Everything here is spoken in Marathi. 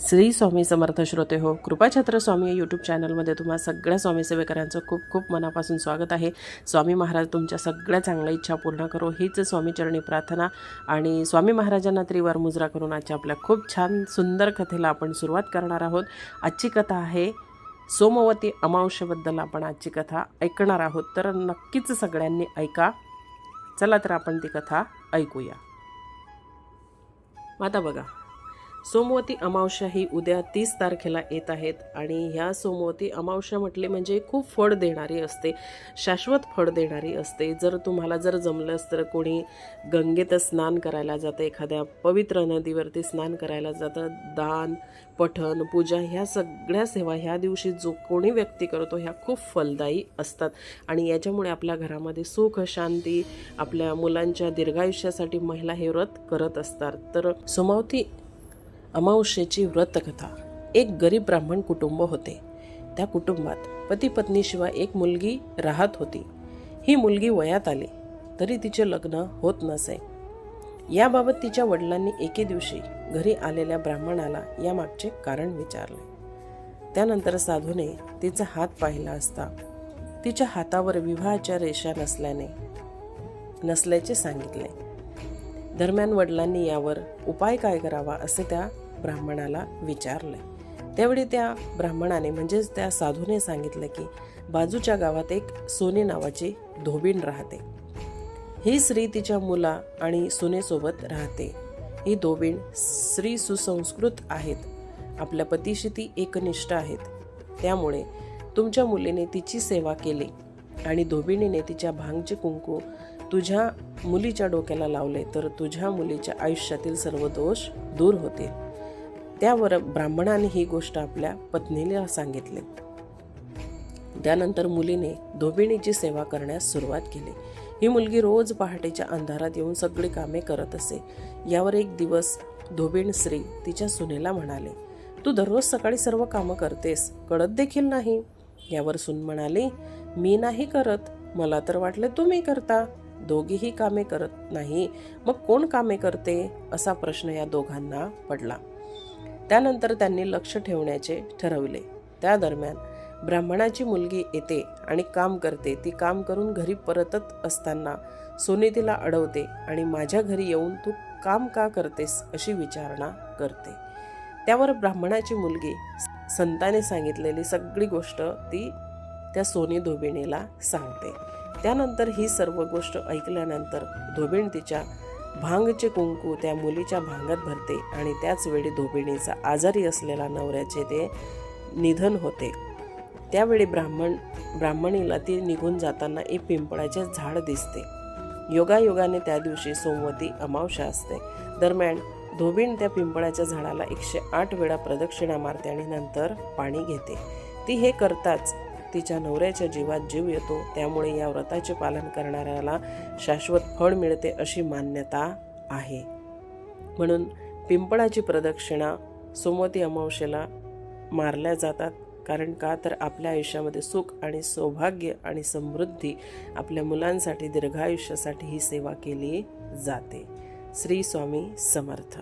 श्री स्वामी समर्थ श्रोते हो कृपाछत्र स्वामी यूट्यूब चॅनलमध्ये तुम्हा सगळ्या स्वामी सेवेकरांचं खूप खूप मनापासून स्वागत आहे. स्वामी महाराज तुमच्या सगळ्या चांगल्या इच्छा पूर्ण करो हीच स्वामीचरणी प्रार्थना आणि स्वामी महाराजांना त्रिवार मुजरा करून आजच्या आपल्या खूप छान सुंदर कथेला आपण सुरुवात करणार आहोत. आजची कथा आहे सोमवती अमावश्येबद्दल आपण आजची कथा ऐकणार आहोत. तर नक्कीच सगळ्यांनी ऐका. चला तर आपण ती कथा ऐकूया. आता बघा. सोमवती अमावस्या ही उद्या तीस तारखेला येत आहेत आणि ह्या सोमवती अमावस्या म्हटली म्हणजे खूप फळ देणारी असते शाश्वत फळ देणारी असते. जर तुम्हाला जर जमलंच तर कोणी गंगेत स्नान करायला जातं एखाद्या पवित्र नदीवरती स्नान करायला जातं दान पठण पूजा ह्या सगळ्या सेवा ह्या दिवशी जो कोणी व्यक्ती करतो ह्या खूप फलदायी असतात. आणि याच्यामुळे आपल्या घरामध्ये सुख शांती आपल्या मुलांच्या दीर्घायुष्यासाठी महिला हे व्रत करत असतात. तर सोमावती अमावस्येची व्रतकथा. एक गरीब ब्राह्मण कुटुंब होते. त्या कुटुंबात पती पत्नीशिवाय एक मुलगी राहत होती. ही मुलगी वयात आली तरी तिचे लग्न होत नसे. याबाबत तिच्या वडिलांनी एके दिवशी घरी आलेल्या ब्राह्मणाला यामागचे कारण विचारले. त्यानंतर साधूने तिचा हात पाहिला असता. तिच्या हातावर विवाहाच्या रेषा नसल्याने नसल्याचे सांगितले. दरम्यान वडिलांनी यावर उपाय काय करावा असे त्या ब्राह्मणाला विचारले. त्यावेळी त्या ब्राह्मणाने म्हणजेच त्या साधूने सांगितलं की बाजूच्या गावात एक सोने नावाची धोबीण राहते. ही स्त्री तिच्या मुला आणि सुनेसोबत राहते. ही धोबीण स्त्री सुसंस्कृत आहेत. आपल्या पतीशी ती एकनिष्ठ आहेत. त्यामुळे तुमच्या मुलीने तिची सेवा केली आणि धोबिणीने तिच्या भांगचे कुंकू तुझ्या मुलीच्या डोक्याला लावले तर तुझ्या मुलीच्या आयुष्यातील सर्व दोष दूर होतील. त्यावर ब्राह्मणाने ही गोष्ट आपल्या पत्नीला सांगितली. त्यानंतर मुलीने धोबिणीची सेवा करण्यास सुरुवात केली. ही मुलगी रोज पहाटेच्या अंधारात येऊन सगळी कामे करत असे. यावर एक दिवस धोबिण स्त्री तिच्या सुनेला म्हणाले तू दररोज सकाळी सर्व कामं करतेस कळत देखील नाही? यावर सून म्हणाली मी नाही करत. मला तर वाटले तुम्ही करता. दोघीही कामे करत नाही मग कोण कामे करते? असा प्रश्न या दोघांना पडला. त्यानंतर त्यांनी लक्ष ठेवण्याचे ठरवले. त्या दरम्यान ब्राह्मणाची मुलगी येते आणि काम करते. ती काम करून घरी परतत असताना सोने तिला अडवते आणि माझ्या घरी येऊन तू काम का करतेस? अशी विचारणा करते. त्यावर ब्राह्मणाची मुलगी संताने सांगितलेली सगळी गोष्ट ती त्या सोनी धोबिणीला सांगते. त्यानंतर ही सर्व गोष्ट ऐकल्यानंतर धोबीण तिच्या भांगचे कुंकू त्या मुलीच्या भांगात भरते आणि त्याचवेळी धोबिणीचा आजारी असलेला नवऱ्याचे ते निधन होते. त्यावेळी ब्राह्मण ब्राह्मणीला ती निघून जाताना एक पिंपळाचे झाड दिसते. योगायोगाने त्या दिवशी सोमवती अमावशा असते. दरम्यान धोबीण त्या पिंपळाच्या झाडाला एकशे आठ वेळा प्रदक्षिणा मारते आणि नंतर पाणी घेते. ती हे करताच तिच्या नवऱ्याच्या जीवात जीव येतो त्यामुळे या व्रताचे पालन करणाऱ्याला शाश्वत फळ मिळते अशी मान्यता आहे. म्हणून पिंपळाची प्रदक्षिणा सोमवती अमावशेला मारल्या जातात कारण का तर आपल्या आयुष्यामध्ये सुख आणि सौभाग्य आणि समृद्धी आपल्या मुलांसाठी दीर्घायुष्यासाठी ही सेवा केली जाते. श्री स्वामी समर्थ.